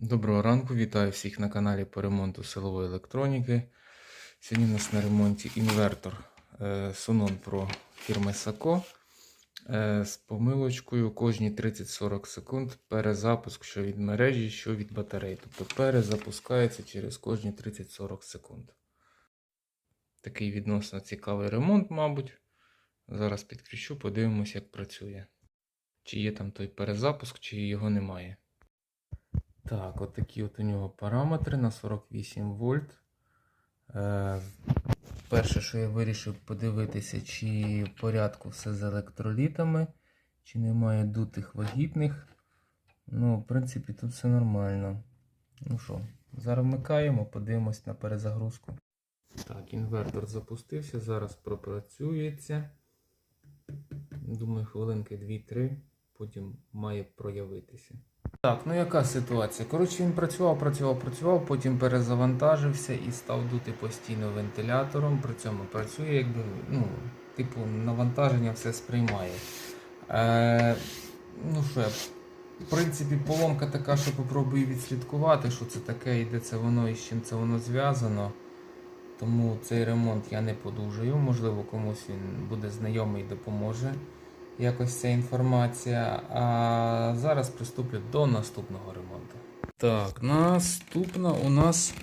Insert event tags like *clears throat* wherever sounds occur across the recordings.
Доброго ранку, вітаю всіх на каналі по ремонту силової електроніки. Сьогодні у нас на ремонті інвертор е, Sonon Pro фірми Sako е, з помилочкою кожні 30-40 секунд перезапуск що від мережі, що від батареї. Тобто перезапускається через кожні 30-40 секунд. Такий відносно цікавий ремонт, мабуть. Зараз підключу, подивимось, як працює. Чи є там той перезапуск, чи його немає. Так, от такі от у нього параметри на 48 вольт. Е, перше, що я вирішив подивитися, чи в порядку все з електролітами, чи немає дутих вагітних. Ну, в принципі, тут все нормально. Ну що, зараз вмикаємо, подивимось на перезагрузку. Так, інвертор запустився, зараз пропрацюється. Думаю, хвилинки 2-3, потім має проявитися. Так, ну яка ситуація? Коротше, він працював, працював, працював, потім перезавантажився і став дути постійно вентилятором. При цьому працює, якби, ну, типу, навантаження все сприймає. Е, ну що, в принципі, поломка така, що попробую відслідкувати, що це таке і де це воно і з чим це воно зв'язано. Тому цей ремонт я не подужую. Можливо, комусь він буде знайомий і допоможе якось ця інформація. А зараз приступлю до наступного ремонту. Так, наступна у нас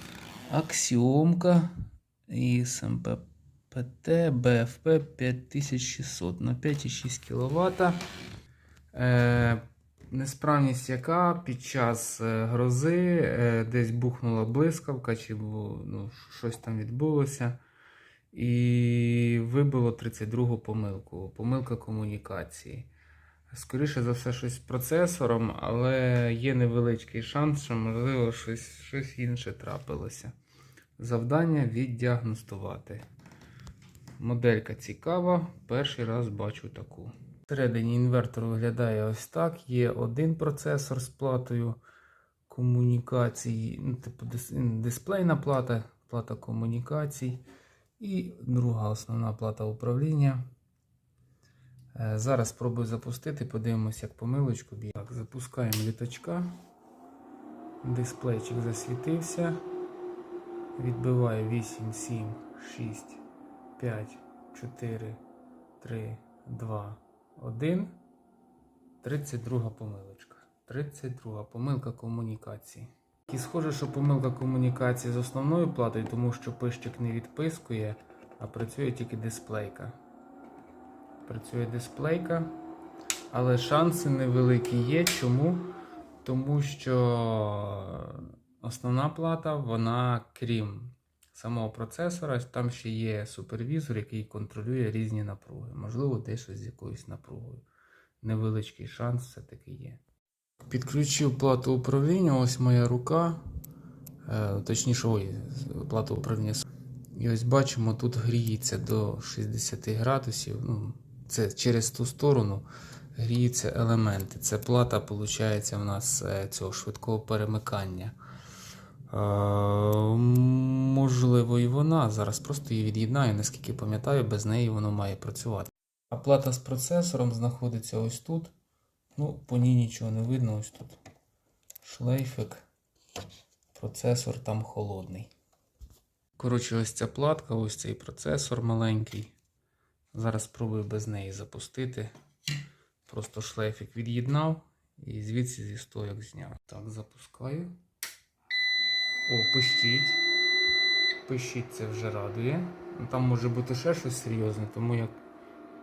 аксіомка із МППТ БФП 5600 на 5,6 кВт. Е, несправність яка під час е, грози е, десь бухнула блискавка, чи ну, щось там відбулося. І вибило 32-гу помилку. Помилка комунікації. Скоріше за все, щось з процесором, але є невеличкий шанс, що можливо щось, щось інше трапилося. Завдання віддіагностувати. Моделька цікава, перший раз бачу таку. Всередині інвертор виглядає ось так. Є один процесор з платою комунікацій, ну, типу дисплейна плата, плата комунікацій. І друга основна плата управління. Е, Зараз спробую запустити, подивимося, як помилочку б'є. Так, запускаємо літачка. Дисплейчик засвітився. Відбиває 8, 7, 6, 5, 4, 3, 2, 1. 32 помилочка. 32 помилка комунікації. І схоже, що помилка комунікації з основною платою, тому що пищик не відпискує, а працює тільки дисплейка. Працює дисплейка, але шанси невеликі є. Чому? Тому що основна плата, вона крім самого процесора, там ще є супервізор, який контролює різні напруги. Можливо, дещо з якоюсь напругою. Невеличкий шанс все-таки є. Підключив плату управління, ось моя рука, е, точніше, ой, плата управління. І ось бачимо, тут гріється до 60 градусів. Ну, це через ту сторону гріються елементи. Це плата, виходить, у нас е, цього швидкого перемикання. Е, можливо, і вона. Зараз просто її від'єднаю, наскільки пам'ятаю, без неї воно має працювати. А плата з процесором знаходиться ось тут. Ну, по ній нічого не видно ось тут. Шлейфик. Процесор там холодний. Коротше, ось ця платка, ось цей процесор маленький. Зараз спробую без неї запустити. Просто шлейфик від'єднав і звідси зі стояк зняв. Так, запускаю. О, пищить. Пищить це вже радує. Там може бути ще щось серйозне, тому як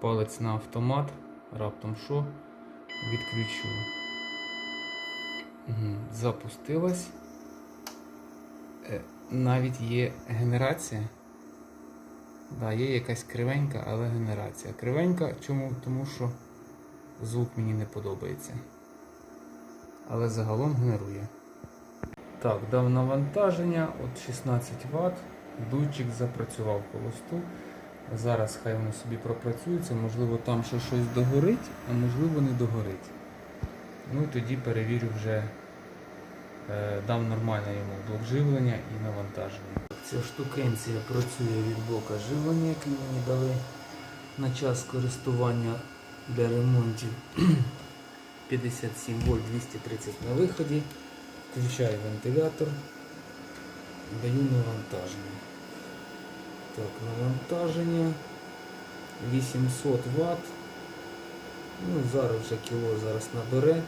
палець на автомат, раптом що відключу. Запустилась. Е, Навіть є генерація. Да, є якась кривенька, але генерація. Кривенька чому? Тому що звук мені не подобається. Але загалом генерує. Так, дав навантаження от 16 Вт. Дуйчик запрацював по листу. Зараз хай воно собі пропрацюється, можливо там ще щось догорить, а можливо не догорить. Ну і тоді перевірю вже, е, дам нормальне йому блок живлення і навантаження. Ця штукенція працює від блока живлення, який мені дали на час користування для ремонтів *clears throat* 57 вольт 230 на виході. Включаю вентилятор. Даю навантаження. Так, навантаження 800 Вт. Ну, зараз вже кіло зараз набере.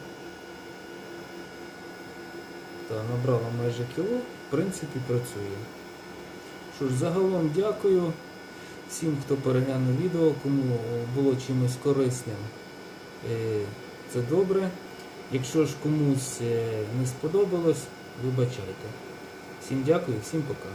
Так, набрало майже кіло, в принципі, працює. Що ж, загалом дякую всім, хто переглянув відео, кому було чимось корисним. Е, Це добре. Якщо ж комусь е, не сподобалось, вибачайте. Всім дякую, всім пока.